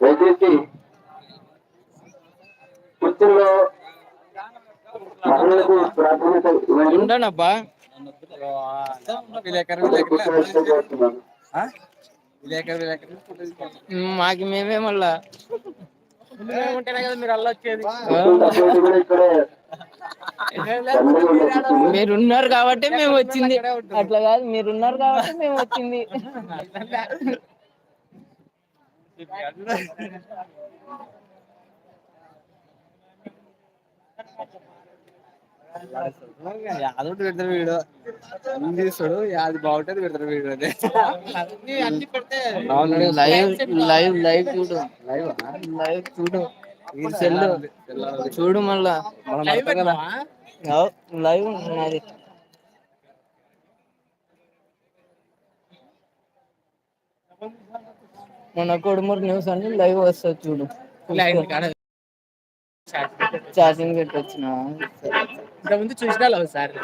దయచేసి కుర్చీలో మహిళలకు ప్రాధాన్యత ఇవ్వండి. ఉండనబ్బా. కోరుతున్నాను. మాకి మేమే మళ్ళా. మీరున్నారు కాబట్టి మేము వచ్చింది అట్లా కాదు మీరున్నారు కాబట్టి మేము వచ్చింది యాదోటి పెడతారు వీడు తీస్తాడు యాది బాగుంటది పెడతారు వీడు అదే. లైవ్ లైవ్ లైవ్ చూడు లైవ్ చూడు ఈ సెల్ చూడు మళ్ళా లైవ్ అవ్, లైవ్ ఉన్నది మన కొడుమూరు న్యూస్ అని లైవ్ వస్తుంది చూడు. ఛార్జింగ్ పెట్టొచ్చిన? ఇంతకుముందు చూసినా సార్?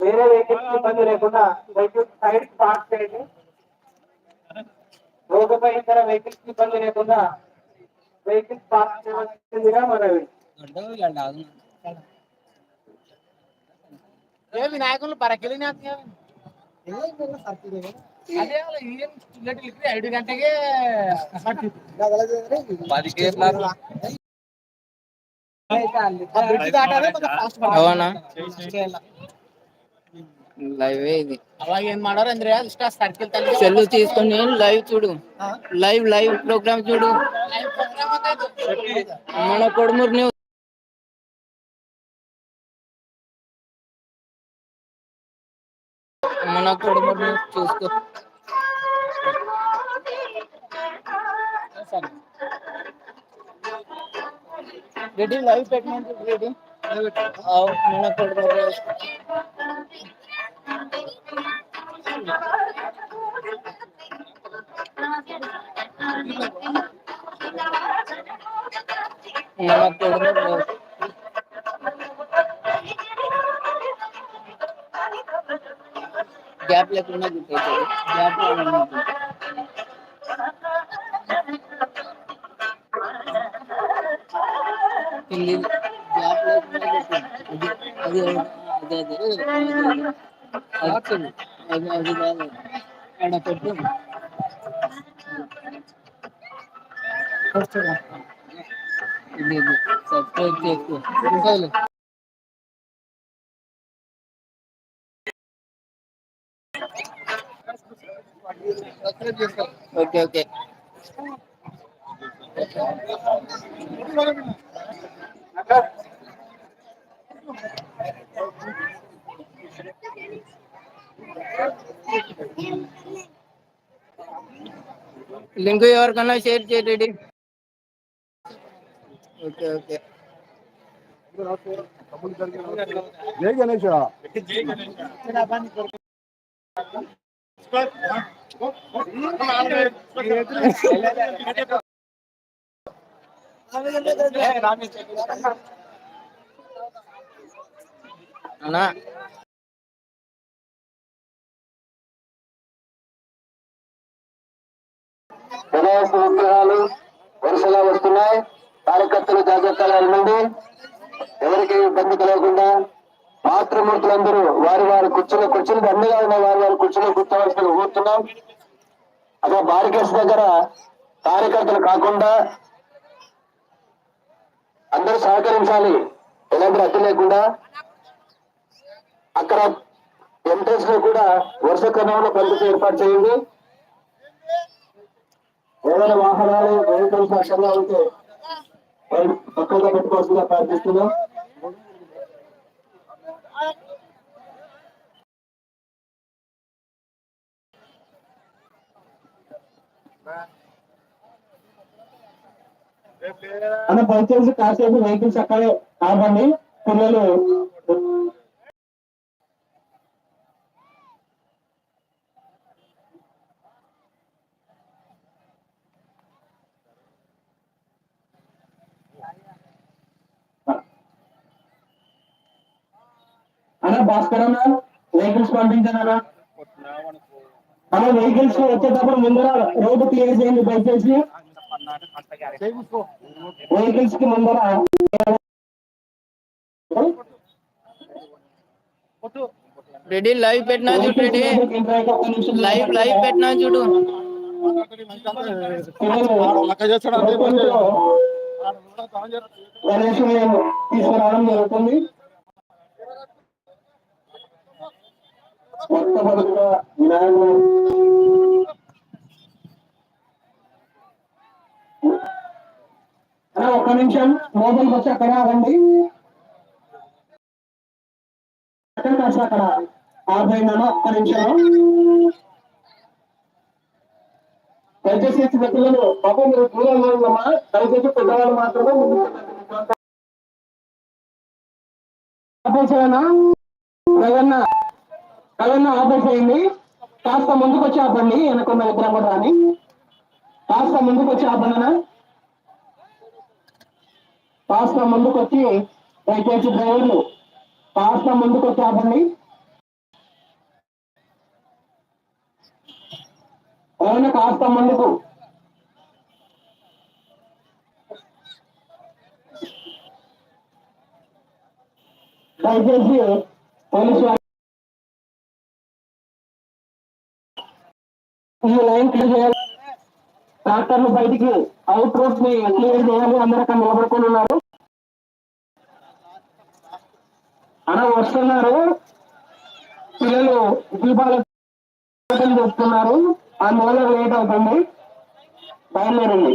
వేరే వెహికల్స్ ఇబ్బంది లేకుండా వెహికల్ సైడ్ పార్క్ చేయండి. రోడ్డుపై ఇతర వెహికల్స్ ఇబ్బంది లేకుండా వెహికల్స్ పార్క్ చేయవలసిందిగా మనవి. ఏ వినాయకులు పరకెళ్ళి అదే ఏం చిన్నటికి ఐదు గంటకే అవునా? లైవ్ ఇది. అలాగే మాడారు అందరూ సర్కిల్ సెల్ తీసుకొని లైవ్ చూడు. లైవ్ లైవ్ ప్రోగ్రామ్ చూడు. మన కొడుమూరు న్యూస్ మన కొడుమూరు న్యూస్ చూసుకో. రెడీ? లైవ్ పెట్టినట్టు రెడీ? మన కొడుమూరు న్యూస్ న్యూస్ మన కొడుమూరు న్యూస్ గ్యాప్ లేకుండా గుర్తవుతుంది గ్యాప్ లేకుండా పెళ్ళి గ్యాప్ లేకుండా పెట్టు. అది అది అదే అదే అదే అది అది కాదు ఆడ పెట్టు ఇది ఇది సబ్స్క్రైబ్ చేసుకో రూపాయలు ఓకే ఓకే లింక్ ఎవరికన్నా షేర్ చేయండి ఓకే ఓకే. జై గణేష్. అన్నా వినాయక విగ్రహాలు వరుసగా వస్తున్నాయి. కార్యకర్తలు జాగ్రత్తగా ఉండండి. ఎవరికి ఇబ్బంది కలగకుండా మాతృమూర్తులందరూ వారి వారి కుర్చీలో కుర్చీలు దండగా ఉన్న వారి వారి కుర్చీలో కూర్చోవలసిన కూర్చున్నాం అక్కడ బారికేస్ దగ్గర కార్యకర్తలు కాకుండా అందరూ సహకరించాలి. ఎలాంటి అడ్డు లేకుండా అక్కడ ఎంట్రెన్స్లో కూడా వరుస క్రమంలో పద్ధతి ఏర్పాటు చేయండి. ఏదైనా వాహనాలు వెహికల్స్ అక్షంగా ఉంటే పక్కగా పెట్టుకోవాల్సిందిగా ప్రార్థిస్తున్నాం. అన్న దయచేసి కాసేపు వెహికల్స్ అక్కడే ఆపండి. పిల్లలు భాస్కర్ అన్న వెహికల్స్ పంపించారా అన్న. వెహికల్స్ వచ్చేటప్పుడు ముందర రోడ్డు క్లియర్ చేయండి దయచేసి. వెహికల్స్కి ముందర రెడీ లైవ్ పెట్టినా చూడు రెడీ. లైవ్ లైవ్ పెట్టినా చూడు. గణేశుని తీసుకురావడం జరుగుతుంది. కొత్త బతుక వినాయకుడు ఒక్క నిమిషం. లోపలికి వచ్చి అక్కడ ఆగండి. అక్కడ కాస్త అక్కడ ఆగిపోయిందన్న ఒక్క నిమిషం. దయచేసి చిన్న పిల్లలు పాపం మీరు దూరంగా ఉందమ్మా దయచేసి పెద్దవాళ్ళు మాత్రమే ముందుకు వెళ్ళండి. ఆపేసేయనా ఆర్డర్ చేయండి కాస్త ముందుకు వచ్చి ఆపండి. వెనకున్న విగ్రహం కూడా రాని. కాస్త ముందుకు వచ్చి ఆపండినా? కాస్త ముందుకు వచ్చి దయచేసి డ్రైవర్లు కాస్త ముందుకు వచ్చి ఆపండి. అవును కాస్త ముందుకు. దయచేసి పోలీసు ఈ లైన్ క్లియర్ చేయాలి. ట్రాక్టర్లు బయటికి అవుట్ రోడ్ని క్లియర్ చేయాలి. అందరూ అక్కడ నిలబడుకొని ఉన్నారు. అలా వస్తున్నారు. పిల్లలు దీపాలు చెప్తున్నారు అందువల్ల లేట్ అవుతుంది. బయలుదేరండి.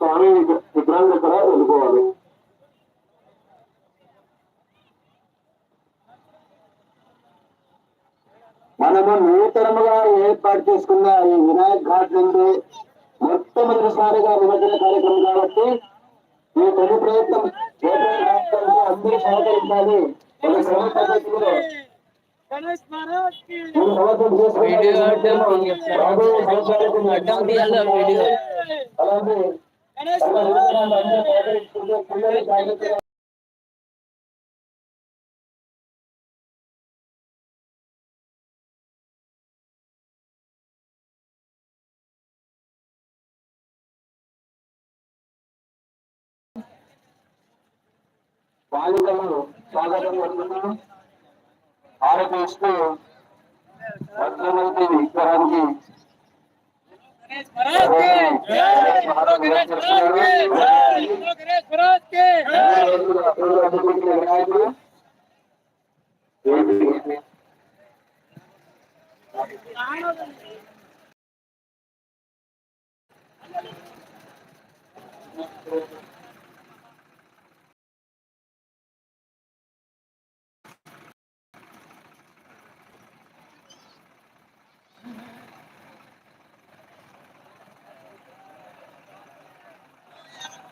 స్వామి విగ్రహం దగ్గర వెళ్ళిపోవాలి మనము నూతనముగా ఏర్పాటు చేసుకున్న ఈ వినాయక్ ఘాట్ నుండి మొట్టమొదటిసారిగా నిమజ్జన కార్యక్రమం కాబట్టి ఈ తొలి ప్రయత్నం అందరూ సహకరించాలి. ఒక క్రమ పద్ధతిలో. ఈ బాలికలు స్వాగతం పడుతున్నాం ఆరోపిస్తూ భద్రమంతి విగ్రహానికి వినాయకుడు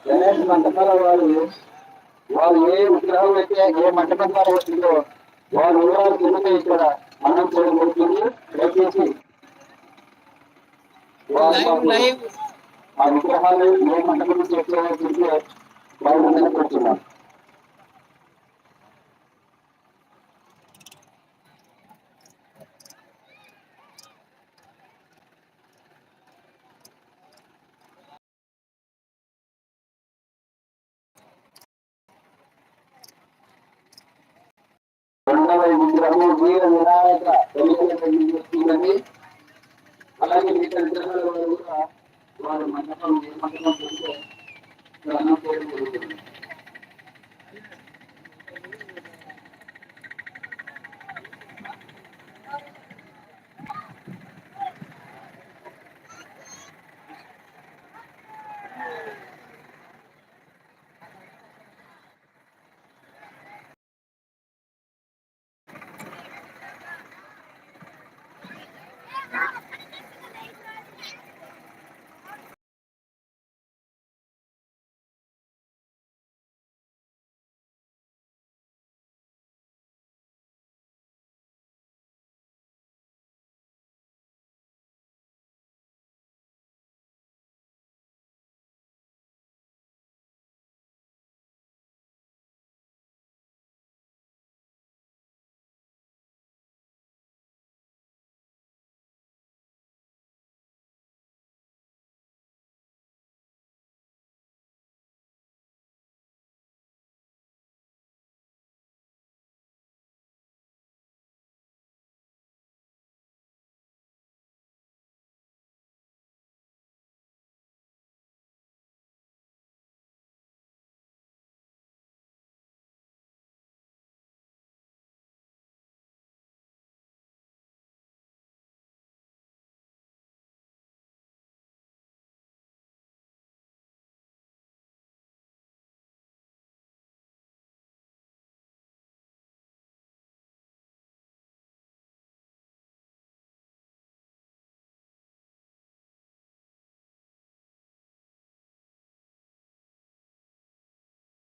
గణేష్ మంటపాల వారు వారు ఏ విగ్రహం అయితే ఏ మంటపం ద్వారా వచ్చిందో వారి వివరాలు కిందకే ఇక్కడ మనం చేయబడుతుంది దయచేసి వారు లైవ్ లైవ్. ఆ విగ్రహాలు ఏ మంటపం నుంచి వచ్చాయో చూసి బాగుందని కూర్చున్నాం రెండవ విగ్రహము నిరాయక వినాయక వెలుగుతుంది అలాగే మిగతా విగ్రహాల వారు కూడా వారి మండపం ఏ మండపం చేస్తే జరుగుతుంది